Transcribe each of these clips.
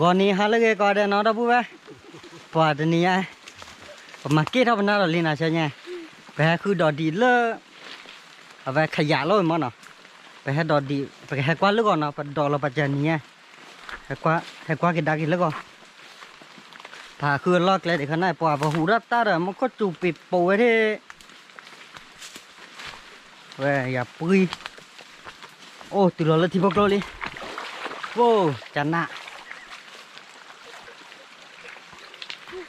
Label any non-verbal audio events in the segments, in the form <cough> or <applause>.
วันนี้ฮะเลยก็ได้นอนรับไปปวดนนี้ผมมาเกตเอาเป็นน่าลีนะใช่ไหมไปคือดอดีเลเอาไปขยะเลยมั้งเนาะไปให้ดอดีไปให้กว่าเลือกก่อนเนาะดอเราปัจจัยนี้ให้กว่าให้กว่ากินดากินเลือกก่อนผ่าคือลอกเลยเด็กคนนั้นปวดปวดหูรัดตาเลยมันก็จูบปิดปูไว้ที่เว้ยอย่าปุยโอ้ตีรอเลยที่พวกเราเลยโว้จันนะ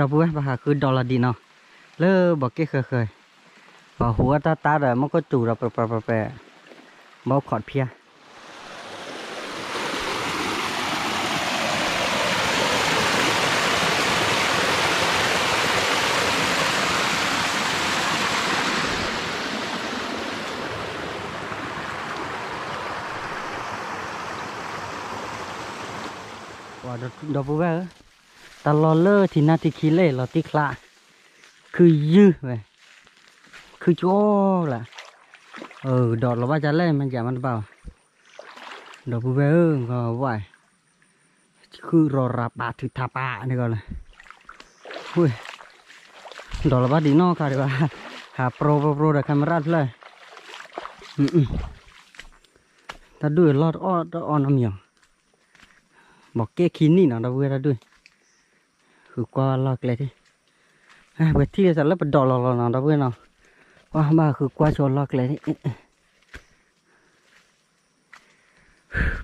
ดอกบัวปะหาคือดอลลาร์ดีเนาะเลิกบอกเก้เคยเคยพอหัวตาตาเด้อมันก็จู่เราแปะแปะแปะแปะบอกขอดเพียว่าดอกดอกบัวเอ้ย ตลอดเลอที่นาทีคิเล่เราติคลาคือยื้อเว้ยคือโจ้ล่ะเออดอกเราว่าจะเล่นมันอย่ามันเปล่าดอกผู้เบอร์ก็ไหวคือรอรับบาถือทาปานี่ก็เลยหุ้ยดอกเราว่าดีนอกค่ะดีกว่าหาโปรโปรโปรเดคาเมราเลยอืมถ้าด้วยรอดอ้อดอ้อนน้ำเหมียวบอกเก้คินนี่เนาะดอกเวลาด้วย คือก็ลอกเลยที่เปิดที่จะแล้วเป็นดอกหลอกอนะเพื่อนเนาะว่าบ้าคือก็ชนลอกเลยที่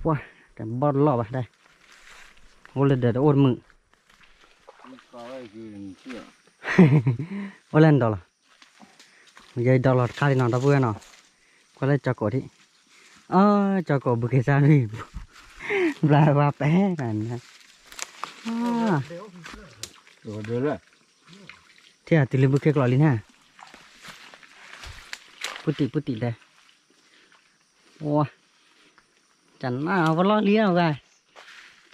ว้าแต่บอลลอกไปได้โอ้เลยเดือดโอ้มือโอ้เลนดอกหรอยายดอกหลอดคาดินอนตะเพื่อนเนาะก็เลยจอกกที่อ๋อจอกกบุกเกซานี่ปลาว่าแป้นั่นนะ thế à từ lên bước kia lòi lên ha. Bút tỉ bút tỉ đây. Wow, chẳng nào vẫn lo lý nào cả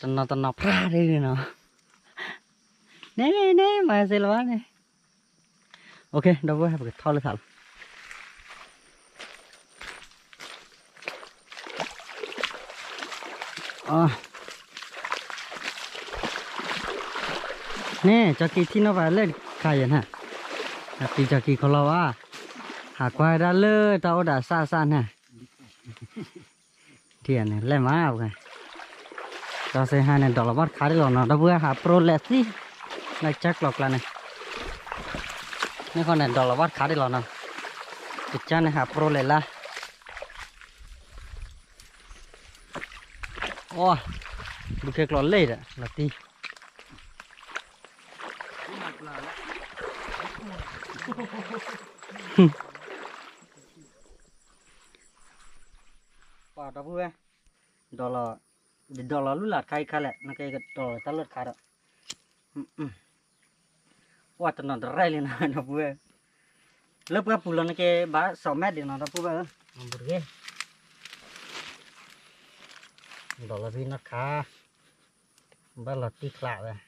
chẳng nào tao nào phá đây rồi nào. Nè nè nè mà xe lo này. Ok đâu có hai cái thao lên thẳng. À นี่จากีที่นวาเล่นใครนะฮะตีจากีของเราว่าหากว่าได้เลยเตาด่าซาซานฮะเทียนเล่มาเอาไงเราเสียหายเนี่ดอกละวัดขายได้หรอเนาะเราเบื่อหาโปรเลสซี่ในัจักหลอกละเนี่ยนี่เขาเนี่ยดอกละวัดขายได้หรอเนาะติดจ้าเนหาโปรเลสละโอ้บุกเกลอนเลยอะหละตี Nè, cho kỳ thi nó vào lên khai hả? À, thì cho kỳ khó lo à.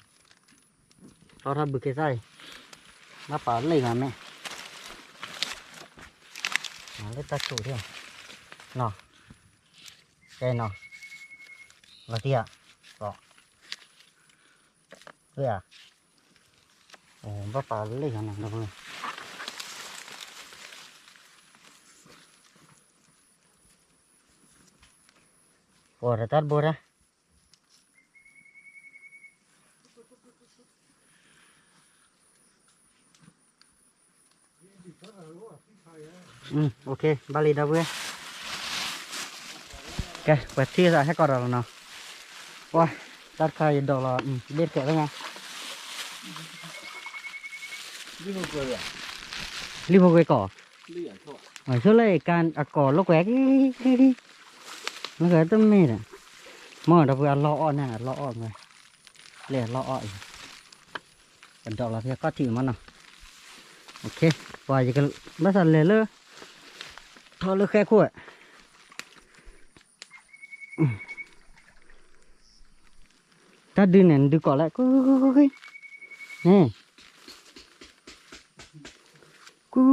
เราทำบุกใส่มาป่าเลยกันไหมมาเลยตัาจูเที่ยวนาะใจนาะเราเที่ยก็เพื่อโอ้มาป่าเลยกันนะเพื่อนโอ้ระดับบัวนะ ok, Bali đâu gue. Ok, quẹt chia ra hết con rồi nào. Wow, tắt khai đồ là ừ, biết kẹo đó nha. đi vào cười à Đi vào quê cỏ. đi à thôi Ở chỗ này can à cỏ lúc quẹt đi đi đi. Nó cái tâm mê nè. Mà đâu vừa lọ nè, lọ rồi. Lẻ lọ rồi. Còn đó là thế có thử mà nào. Ok, và giờ cái bắt đầu lẻ lơ. ทอเลือแค่ขวดถ้าดึงเนี่ยดึงก่อนแล้วกุ๊กกุ๊กูนี่กุ๊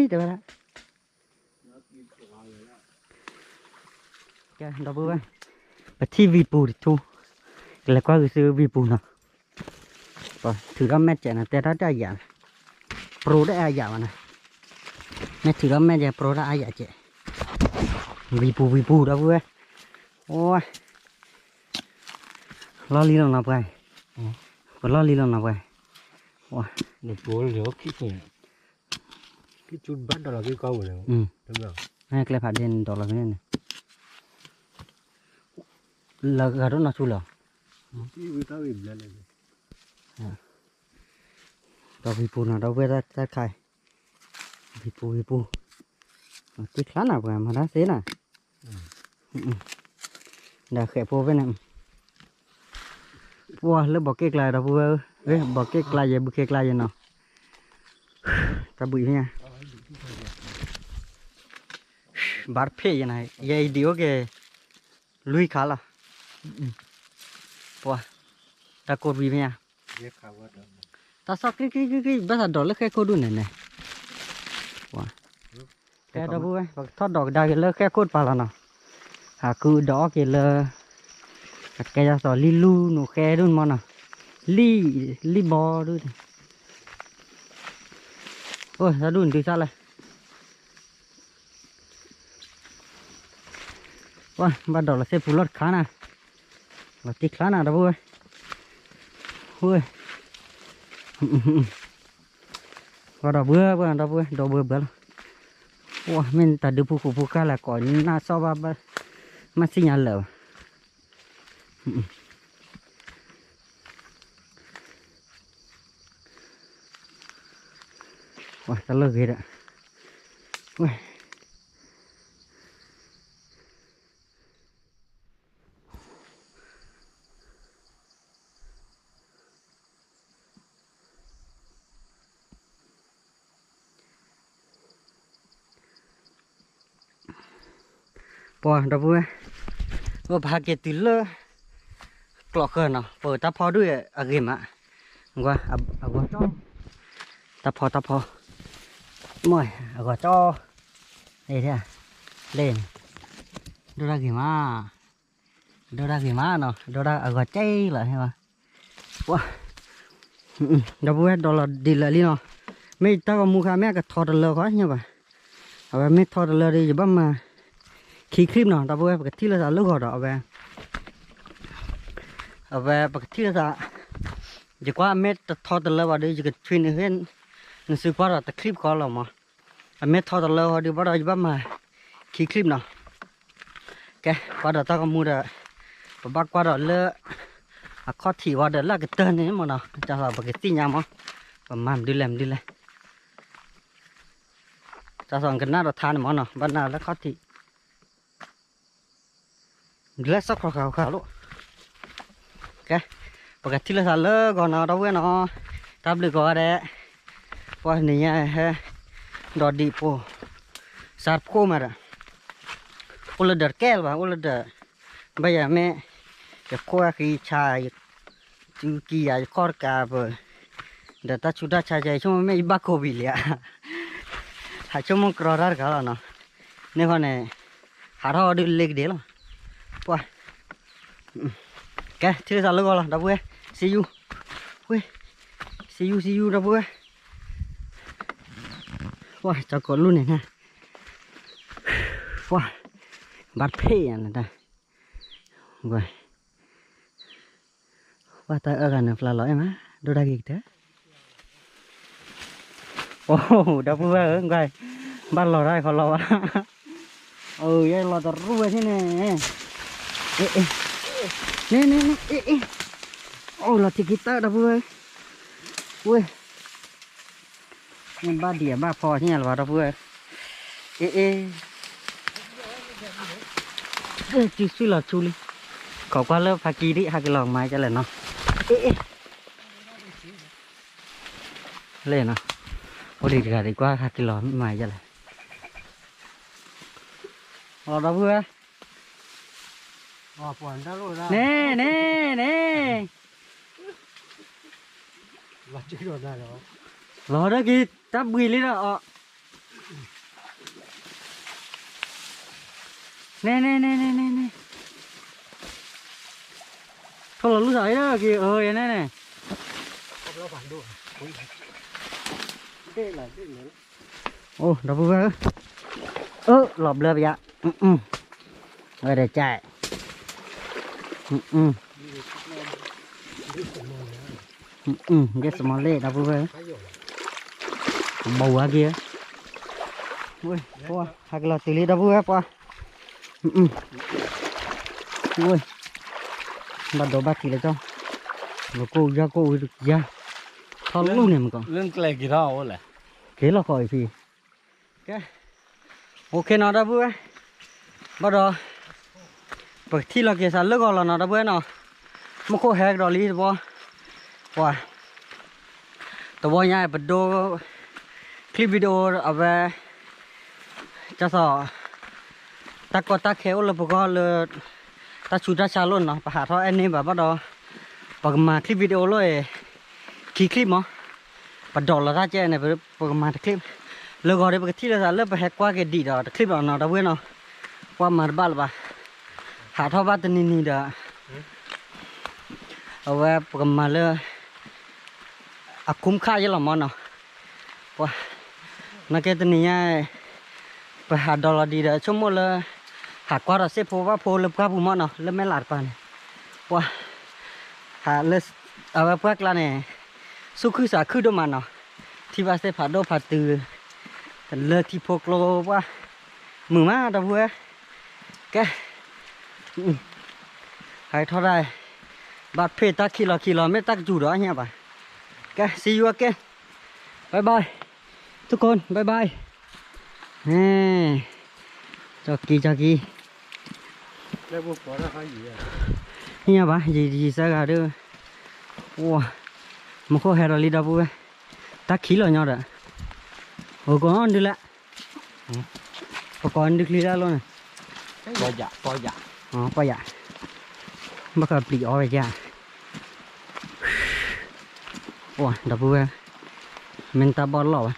กเดี๋ยวละแกดับเบิ้ลไปที่วีปูดิทูแล้วก็ซื้อวีปูเนาะถือก็แม่เจนะแต่ถ้าได้อย่างโปรได้อะไรอย่างนะ Mẹ thử ra mẹ chạy pro đã ai giả chạy Vì bù vì bù đó bữa Ôi. Lo lý lòng nào vậy? Có lo lý lòng nào vậy? Ôi. Bố là nó kỹ này cái chút bắt đó là cái câu rồi. Ừ. Đúng không? Nè, cái phải đen đó là cái này Là gà đó nó chú cái này Đó vì bù nào đâu về ra ra khai Vì bù Ờ, Tí khá nào mà mà đã thế Ừ, ừ. Đã khẽ bù với nè Wow, lớp bỏ kek lại đó bù ơi. Ê, bỏ kek lại vậy, bù kek lại vậy nào. <sighs> Ta bụi nha. Bár phê vậy này, vậy điều cái Lui khá là. Wow, ta cột vì nha. Ta sao cái cái cái cái bây giờ đó là cái cô đun này này wow. cái đó vui và thoát đỏ đa cái lơ cái cốt vào là nào à cứ đó cái lơ cái ra sò li lu nó khe đun mà nào li li bò đun ôi ra đun từ sao lại wow bắt đầu là xe phụ lót khá nè là tích khá nè đó vui vui ก็ดอกเบื่อเบื่อดอกเบื่อดอกเบื่อเบื่อโอ้มันแต่ดูผู้ผู้ผู้กาละก่อนน่าซอว่ามันสิญาณแล้วโอ้ยตะเลิกเลยอ่ะโอ้ย ปอดับเบิ้ลว่าพาเกติลกลอกเกินเนาะเปิดตาพอด้วยอะเกมอะว่าอะว่าจ้อตาพอตาพอมวยอะว่าจ้อนี่เนี่ยเล่นดูได้กี่มาดูได้กี่มาเนาะดูได้อะว่าใจเลยเใช่ปะว้าดับเบิ้ลดอลลาร์ดีเลยลีเนาะไม่ต้องมุขแม่ก็ทอดเลยก็ใช่ปะเอาไว้ไม่ทอดเลยดีจะบ้ามา khi clip nào ta vui cái thi là lúc họ đó về. À, về cái thi là chỉ qua mét thọ từ lâu vào đây chỉ cái chuyên này hết nên sự qua là ta clip có là mà. À, mét thọ từ lâu vào đi bắt đầu bắt mà khi clip nào. Cái qua đó ta có mua được. Và bắt qua đó lỡ à có thì vào đó là cái tên này mà nào. Cho là cái tin nhau mà. Và làm đi làm đi lên cho rằng cái nào đó than mà nào. Bắt nào là có thì. Lẽ sắc khảo khảo khảo luôn ok và cái thứ là lỡ còn nào đâu với nó tao được gọi đấy qua này nha ha đó đi po sát po mà ra ula đợt kẹo và ula đợt bây giờ mẹ cái qua khi chai chú kia khó cả vợ đợt ta chú ta chai chai chúng mẹ ba cô bị liệt hai chúng mình cờ ra cả là nó nên con này hà thọ đi lên đấy rồi qua ok chưa sao luôn rồi đâu vui see you vui see you see you đâu vui wow cho con luôn này nè wow bắt phê à này đây Guay. Wah, tak akan nak pelalok eh, mah. Dua lagi kita. Oh, dah puas, guay. Balok dah kalau. Oh, ya lo terus sini. Eh, eh. Nih, nih, nih. Eh, eh. Oh, latih kita dah puas. Weh. Yang ba dia ba pho như là dah puas. Eh, eh. Eh, chỉ suy là chú đi. Có qua lớp phá kỳ đi, hai cái lòng mai cho lên nó. Ê, ê. Lên nó. Ô đi gà đi qua hai cái lòng mai cho lên. Ờ, đó vừa. อ๋อปวนได้รู้ได้ Nè, nè, nè. ว่าจะโดนได้หรอ Lò đó kì, chắp bùi lên đó. Ờ. Nè, nè, nè, nè, nè, nè. Thôi là lúc ấy đó kì, ờ, vậy nè nè. เราผ่านด้วย Đây là cái gì? Ô, đó vừa. Ơ, lọp lợp vậy. Ừ, ừ. Rồi để chạy. Ừ, ừ. Ừ, ừ, cái small lệ đó vừa. ใช้อยู่ Bầu á kia. Ui, qua, hai cái lọt xử lý đó vừa qua. Ừ, ừ. Ui. Bắt đầu bắt chỉ là cho. Rồi cô ra cô được ra. Thôi luôn này mà còn. ปที่เราเกี่สันเลิกก่อนเราเนาะเพื่อนเนาะมันโคแหกดอลีบ่ว่าแต่ว่าง่ายปดูคลิปวิดีโอเอาไว้จะสอตักก็ตักเขวเลยปก็เลยตักชูตัชาลุ่นเนาะปะหาท่อแอนนี่แบบว่าดอปกมาคลิปวิดีโอเลยขีคลิปมั้งปดดอลละท่าเจนเนี่ยปกมาคลิปเลิกก่อนเลยปกติเราสารเลือกไปแหกกว่าเกดีดอคลิปเอาเนาะเพื่อนเนาะว่ามาบ้าหรือเปล่า หาท่อบ้านตัวนี้นี่เด้อเอาไว้ประมาณเลยอาคุ้มค่าเยอะหรอมันเนาะว่านักเก็ตตัวนี้ไปหาดอลลาร์ดีเด้อชั่วโมงเลยหากว่าเราเสียพว่าโพเลิกกับผมเนาะเลิกไม่หลาดปานว่าหาเลิกเอาไว้เพื่อกลาเนี่ยสุคือสาคือดมันเนาะที่ว่าเสผาโดผาตือแต่เลิกที่พกโลว่ามือมาดาวเว้ยแก อืมให้เท่าไรบาดเพตักกิโลกิโลไม่ตักจูดอเนี่ยป่ะแก see you again บายบายทุกคนบายบายเฮ้จอกกี้จอกกี้แล้วพวกปอได้ใครอยู่อะเนี่ยป่ะ ยียีสักอะไรว้า một khô hè rồi đi đâu vui ta khí rồi nhau rồi ồ có ăn được lạ có con được đi ra luôn này ปอหยาปอหยา ờ coi dạ bắt đầu bị ở vậy cha ủa đâu vui mình ta bón lỏ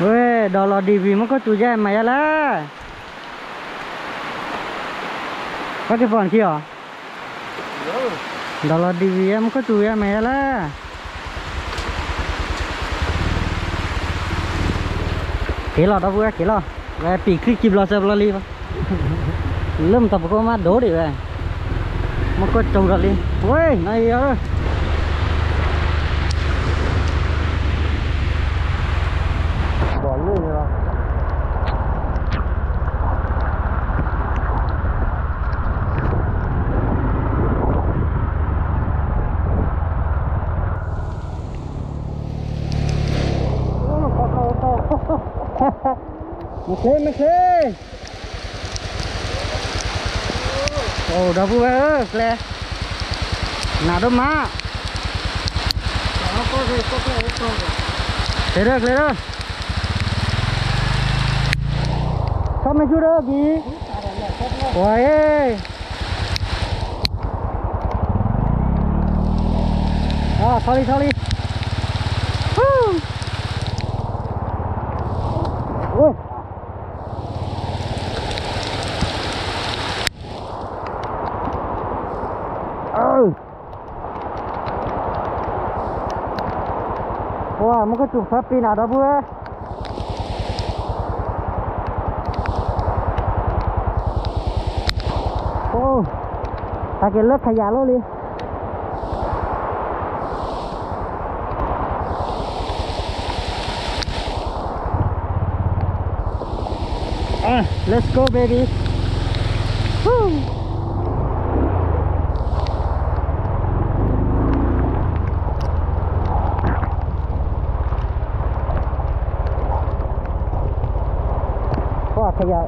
ê đó là đi vì mới có chủ gia mày là có cái phần kia à เออ đó là đi vì em có chủ gia mày là kế lọ đó vừa kế lọ về bị khi kịp lọ sập lọ li vào lâm tập có mắt đố đi về mà có trâu lọ li ôi này ơi bỏ luôn rồi một khê một khê ồ đó vừa ơ lẹ nào đâu mà nó có gì có cái ô tô thế được thế được sao mày chưa được gì Ôi ơi À, sorry, sorry. muka tu sapi nak ada buah. Oh, pakai lek kaya lo ni. อะ let's go baby Woo.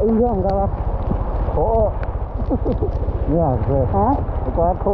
ว่าขยะอีกเรื่องก็ว่าโอ้เนี่ยเว้ยฮะกว่าโค